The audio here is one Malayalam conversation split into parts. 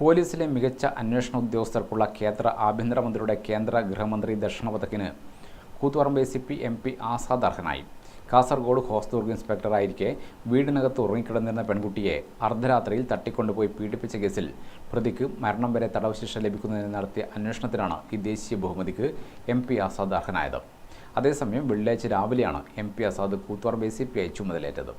പോലീസിലെ മികച്ച അന്വേഷണ ഉദ്യോഗസ്ഥർക്കുള്ള കേന്ദ്ര ആഭ്യന്തരമന്ത്രിയുടെ കേന്ദ്ര ഗൃഹമന്ത്രി ദക്ഷിണപഥക്കിന് Koothuparamba C P M P Azad അർഹനായി കാസർഗോഡ് ഹോസ്ദുർഗ് ഇൻസ്പെക്ടറായിരിക്കെ വീടിനകത്ത് ഉറങ്ങിക്കിടന്നിരുന്ന പെൺകുട്ടിയെ അർദ്ധരാത്രിയിൽ തട്ടിക്കൊണ്ടുപോയി പീഡിപ്പിച്ച കേസിൽ പ്രതിക്ക് മരണം വരെ തടവ് ശിക്ഷ ലഭിക്കുന്നതിന് നടത്തിയ അന്വേഷണത്തിനാണ് ഈ ദേശീയ ബഹുമതിക്ക് എം പി ആസാദ് അർഹനായത് അതേസമയം വെള്ളിയാഴ്ച രാവിലെയാണ് M P Azad Koothuparamba C P I ചുമതലയേറ്റത്.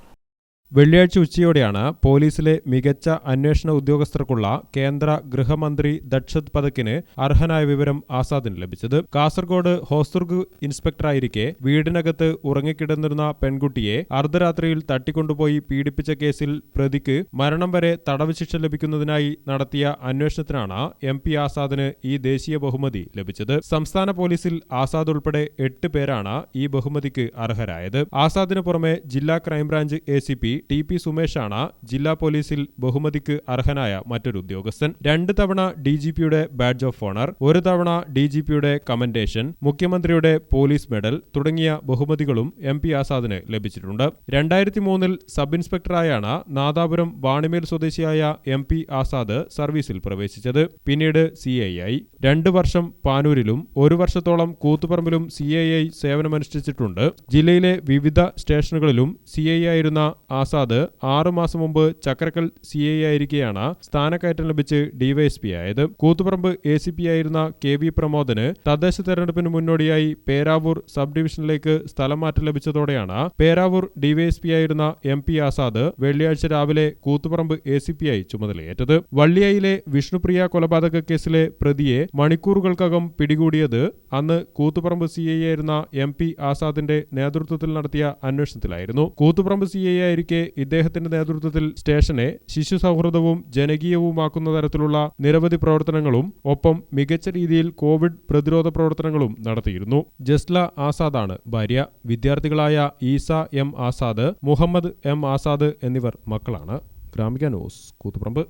വെള്ളിയാഴ്ച ഉച്ചയോടെയാണ് പോലീസിലെ മികച്ച അന്വേഷണ ഉദ്യോഗസ്ഥർക്കുള്ള കേന്ദ്ര ഗൃഹമന്ത്രി ദക്ഷത് പതക്കിന് അർഹനായ വിവരം ആസാദിന് ലഭിച്ചത്. കാസർഗോഡ് ഹോസ്ദുർഗ് ഇൻസ്പെക്ടറായിരിക്കെ വീടിനകത്ത് ഉറങ്ങിക്കിടന്നിരുന്ന പെൺകുട്ടിയെ അർദ്ധരാത്രിയിൽ തട്ടിക്കൊണ്ടുപോയി പീഡിപ്പിച്ച കേസിൽ പ്രതിക്ക് മരണം വരെ തടവ് ശിക്ഷ ലഭിക്കുന്നതിനായി നടത്തിയ അന്വേഷണത്തിനാണ് എം പി ആസാദിന് ഈ ദേശീയ ബഹുമതി ലഭിച്ചത്. സംസ്ഥാന പോലീസിൽ ആസാദ് ഉൾപ്പെടെ എട്ട് പേരാണ് ഈ ബഹുമതിക്ക് അർഹരായത്. ആസാദിന് പുറമെ ജില്ലാ crime branch A C P T P സുമേഷാണ് ജില്ലാ പോലീസിൽ ബഹുമതിക്ക് അർഹനായ മറ്റൊരു ഉദ്യോഗസ്ഥൻ. രണ്ട് തവണ ഡി ജി പിയുടെ ബാഡ്ജ് ഓഫ് ഓണർ ഒരു തവണ ഡി ജി പിയുടെ കമന്റേഷൻ മുഖ്യമന്ത്രിയുടെ പോലീസ് മെഡൽ തുടങ്ങിയ ബഹുമതികളും എം പി ആസാദിന് ലഭിച്ചിട്ടുണ്ട്. രണ്ടായിരത്തി മൂന്നിൽ സബ് ഇൻസ്പെക്ടറായാണ് നാദാപുരം വാണിമേൽ സ്വദേശിയായ എം പി ആസാദ് സർവീസിൽ പ്രവേശിച്ചത്. പിന്നീട് സി ഐ ആയി രണ്ട് വർഷം പാനൂരിലും ഒരു വർഷത്തോളം കൂത്തുപറമ്പിലും സി ഐ ഐ സേവനമനുഷ്ഠിച്ചിട്ടുണ്ട്. ജില്ലയിലെ വിവിധ സ്റ്റേഷനുകളിലും സി ഐ ആയിരുന്ന ആസാദ് ആറു മാസം മുമ്പ് ചക്രക്കൽ സി ഐ ആയിരിക്കെയാണ് സ്ഥാനക്കയറ്റം ലഭിച്ച് ഡിവൈഎസ്പി ആയത്. കൂത്തുപറമ്പ് എ സി പി ആയിരുന്ന കെ വി പ്രമോദന് തദ്ദേശ തെരഞ്ഞെടുപ്പിന് മുന്നോടിയായി പേരാവൂർ സബ് ഡിവിഷനിലേക്ക് സ്ഥലം മാറ്റം ലഭിച്ചതോടെയാണ് പേരാവൂർ ഡിവൈഎസ്പി ആയിരുന്ന എം പി ആസാദ് വെള്ളിയാഴ്ച രാവിലെ കൂത്തുപറമ്പ് എ സി പി ആയി ചുമതലയേറ്റത്. വള്ളിയായിലെ വിഷ്ണുപ്രിയ കൊലപാതക കേസിലെ പ്രതിയെ മണിക്കൂറുകൾക്കകം പിടികൂടിയത് അന്ന് കൂത്തുപറമ്പ് സി ഐ ആയിരുന്ന എം പി ആസാദിന്റെ നേതൃത്വത്തിൽ നടത്തിയ അന്വേഷണത്തിലായിരുന്നു. കൂത്തുപറമ്പ് സി ഐ ആയിരിക്കെ ഇദ്ദേഹത്തിന്റെ നേതൃത്വത്തിൽ സ്റ്റേഷനെ ശിശു സൗഹൃദവും ജനകീയവുമാക്കുന്ന തരത്തിലുള്ള നിരവധി പ്രവർത്തനങ്ങളും ഒപ്പം മികച്ച രീതിയിൽ കോവിഡ് പ്രതിരോധ പ്രവർത്തനങ്ങളും നടത്തിയിരുന്നു. ജസ്ല ആസാദാണ് ഭാര്യ. വിദ്യാർത്ഥികളായ ഈസ എം ആസാദ് മുഹമ്മദ് എം ആസാദ് എന്നിവർ മക്കളാണ്. ഗ്രാമിക ന്യൂസ് കൂത്തുപറമ്പ്.